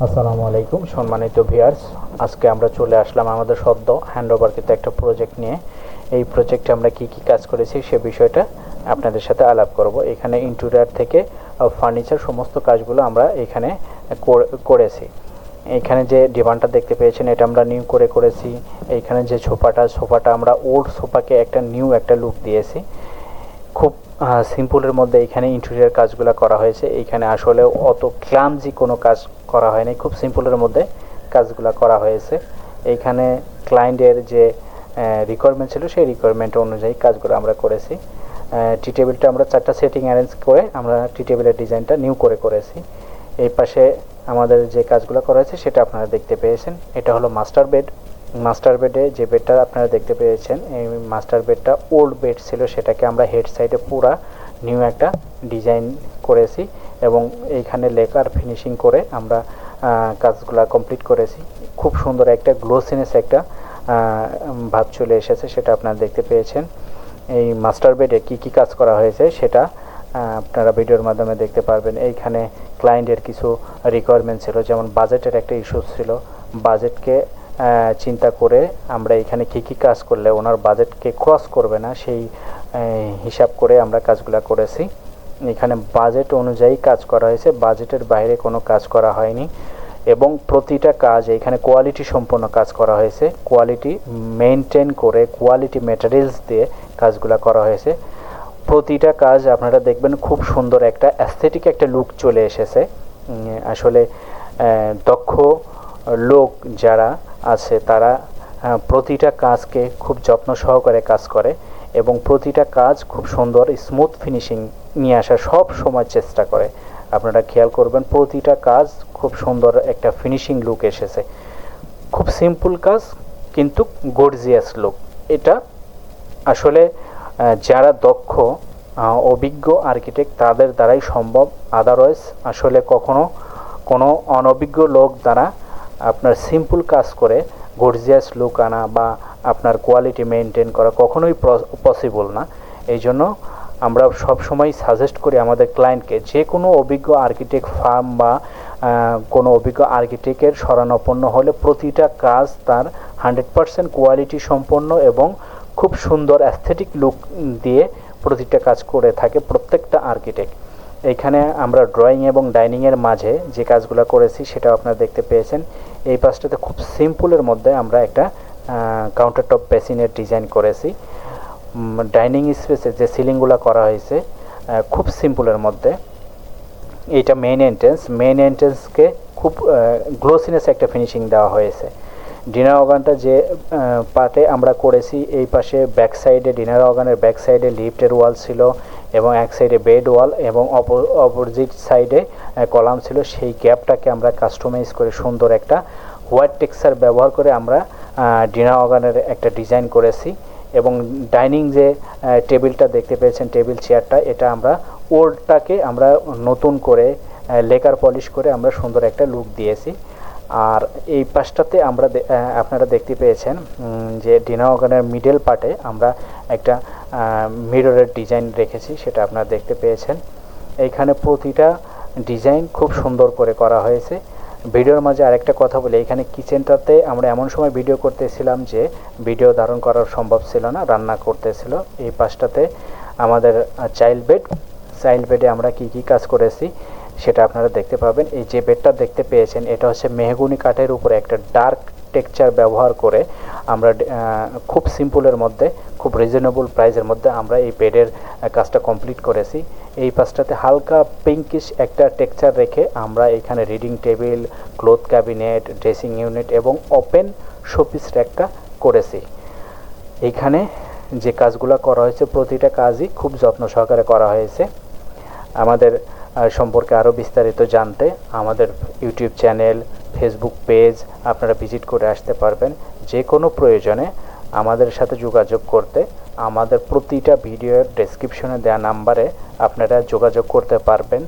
আসসালামু আলাইকুম, সম্মানিত ভিউয়ার্স। আজকে আমরা চলে আসলাম আমাদের সদ্য হ্যান্ডওভারকৃত একটা প্রজেক্ট নিয়ে। এই প্রজেক্টে আমরা কি কি কাজ করেছি সে বিষয়টা আপনাদের সাথে আলাপ করব। এখানে ইন্টেরিয়ার থেকে ফার্নিচার সমস্ত কাজগুলো আমরা এখানে কর- করেছি। এখানে যে ডিমান্ডটা দেখতে পেয়েছেন, এটা আমরা নিউ করে করেছি। এইখানে যে সোফাটা সোফাটা আমরা ওল্ড সোফাকে একটা নিউ একটা লুক দিয়েছি। খুব সিম্পলের মধ্যে এখানে ইন্টেরিয়ার কাজগুলো করা হয়েছে। এইখানে আসলে অত ক্লামজি কোনো কাজ করা হয়নি। খুব সিম্পলের মধ্যে কাজগুলো করা হয়েছে। এইখানে ক্লায়েন্টের যে রিকোয়ারমেন্ট ছিল, সেই রিকোয়ারমেন্ট অনুযায়ী কাজগুলো আমরা করেছি। টি টেবিলটা আমরা চারটা সেটিং অ্যারেঞ্জ করে আমরা টি টেবিলের ডিজাইনটা নিউ করে করেছি। এই পাশে আমাদের যে কাজগুলো করা হয়েছে, সেটা আপনারা দেখতে পেয়েছেন। এটা হলো মাস্টার বেড মাস্টার বেডে যে বেডটা আপনারা দেখতে পেয়েছেন, এই মাস্টার বেডটা ওল্ড বেড ছিল, সেটাকে আমরা হেড সাইডে পুরা নিউ একটা ডিজাইন করেছি এবং এইখানে লেকার ফিনিশিং করে আমরা কাজগুলো কমপ্লিট করেছি। খুব সুন্দর একটা গ্লোসিনেস একটা ভাব চলে এসেছে, সেটা আপনারা দেখতে পেয়েছেন। এই মাস্টার বেডে কি কি কাজ করা হয়েছে, সেটা আপনারা ভিডিওর মাধ্যমে দেখতে পারবেন। এইখানে ক্লায়েন্টের কিছু রিকোয়ারমেন্ট ছিল, যেমন বাজেটের একটা ইস্যু ছিল। বাজেটকে চিন্তা করে আমরা এখানে কি কি কাজ করলে ওনার বাজেটকে ক্রস করবে না, সেই হিসাব করে আমরা কাজগুলো করেছি। এখানে বাজেট অনুযায়ী কাজ করা হয়েছে, বাজেটের বাইরে কোনো কাজ করা হয়নি। এবং প্রতিটা কাজ, এখানে কোয়ালিটি সম্পন্ন কাজ করা হয়েছে। কোয়ালিটি মেনটেন করে কোয়ালিটি ম্যাটেরিয়ালস দিয়ে কাজগুলো করা হয়েছে। প্রতিটা কাজ আপনারা দেখবেন খুব সুন্দর একটা অ্যাস্থেটিক একটা লুক চলে এসেছে। আসলে দক্ষ লোক যারা আছে, তারা প্রতিটা কাজকে খুব যত্ন সহকারে কাজ করে এবং প্রতিটা কাজ খুব সুন্দর স্মুথ ফিনিশিং নিয়ে আসার সব সময় চেষ্টা করে। আপনারা খেয়াল করবেন, প্রতিটা কাজ খুব সুন্দর একটা ফিনিশিং লুক এসেছে। খুব সিম্পল কাজ, কিন্তু গর্জিয়াস লুক এটা আসলে যারা দক্ষ অভিজ্ঞ আর্কিটেক্ট তাদের দ্বারাই সম্ভব। আদারওয়াইজ আসলে কখনো কোনো অনভিজ্ঞ লোক দ্বারা আপনার সিম্পল কাজ করে গর্জিয়াস লুক আনা বা আপনার কোয়ালিটি মেনটেন করা কখনোই পসিবল না। এই জন্য আমরা সব সময় সাজেস্ট করি আমাদের ক্লায়েন্টকে যে কোনো অভিজ্ঞ আর্কিটেক্ট ফার্ম বা কোনো অভিজ্ঞ আর্কিটেক্টের শরণাপন্ন হলে প্রতিটা কাজ তার হান্ড্রেড পারসেন্ট কোয়ালিটি সম্পন্ন এবং খুব সুন্দর অ্যাস্থেটিক লুক দিয়ে প্রতিটা কাজ করে থাকে প্রত্যেকটা আর্কিটেক্ট এইখানে আমরা ড্রয়িং এবং ডাইনিংয়ের মাঝে যে কাজগুলো করেছি সেটা আপনারা দেখতে পেয়েছেন। এই পাশটাতে খুব সিম্পলের মধ্যে আমরা একটা কাউন্টার টপ বেসিনের ডিজাইন করেছি। ডাইনিং স্পেসে যে সিলিংগুলো করা হয়েছে খুব সিম্পলের মধ্যে। এইটা মেইন এন্ট্রেন্স মেইন এন্ট্রেন্সকে খুব গ্লোসিনেস একটা ফিনিশিং দেওয়া হয়েছে। ডিনার অগানটা যে পার্টে আমরা করেছি, এই পাশে ব্যাক সাইডে ডিনার অগানের ব্যাক সাইডে লিফটের ওয়াল ছিল এবং এক সাইডে বেড ওয়াল এবং অপোজিট সাইডে কলাম ছিল। সেই গ্যাপটাকে আমরা কাস্টমাইজ করে সুন্দর একটা হোয়াইট টেক্সচার ব্যবহার করে আমরা ডিনার অগানের একটা ডিজাইন করেছি এবং ডাইনিং যে টেবিলটা দেখতে পেয়েছেন টেবিল চেয়ারটা এটা আমরা ওল্ডটাকে আমরা নতুন করে লেকার পলিশ করে আমরা সুন্দর একটা লুক দিয়েছি। আর এই পাশটাতে আমরা আপনারা দেখতে পেয়েছেন যে ডিনার অর্গানের মিডল পার্টে আমরা একটা মিররের ডিজাইন রেখেছি, সেটা আপনারা দেখতে পেয়েছেন। এইখানে প্রতিটা ডিজাইন খুব সুন্দর করে করা হয়েছে। ভিডিওর মাঝে আরেকটা কথা বলি, এখানে কিচেনটাতে আমরা এমন সময় ভিডিও করতেছিলাম যে ভিডিও ধারণ করা সম্ভব ছিল না, রান্না করতেছিল। এই পাশটাতে আমাদের চাইল্ড বেড, চাইল্ড বেডে আমরা কি কি কাজ করেছি সেটা আপনারা দেখতে পাবেন। এই যে বেডটা দেখতে পেয়েছেন, এটা হচ্ছে মেহগুনি কাঠের উপরে একটা ডার্ক টেক্সচার ব্যবহার করে আমরা খুব সিম্পলের মধ্যে, খুব রিজনেবল প্রাইসের মধ্যে আমরা এই বেডের কাজটা কমপ্লিট করেছি। এই পাশটাতে হালকা পিঙ্কিশ একটা টেক্সচার রেখে আমরা এখানে reading table cloth cabinet dressing unit এবং ওপেন শোপিস র্যাকটা করেছি। এইখানে যে কাজগুলো করা হয়েছে, প্রতিটা কাজই খুব যত্ন সহকারে করা হয়েছে। আমাদের সম্পর্কে আরও বিস্তারিত জানতে আমাদের ইউটিউব চ্যানেল, ফেসবুক পেজ আপনারা ভিজিট করে আসতে পারবেন। যে কোনো প্রয়োজনে আমাদের সাথে যোগাযোগ করতে আমাদের প্রতিটা ভিডিওর ডেসক্রিপশনে দেওয়া নাম্বারে আপনারা যোগাযোগ করতে পারবেন।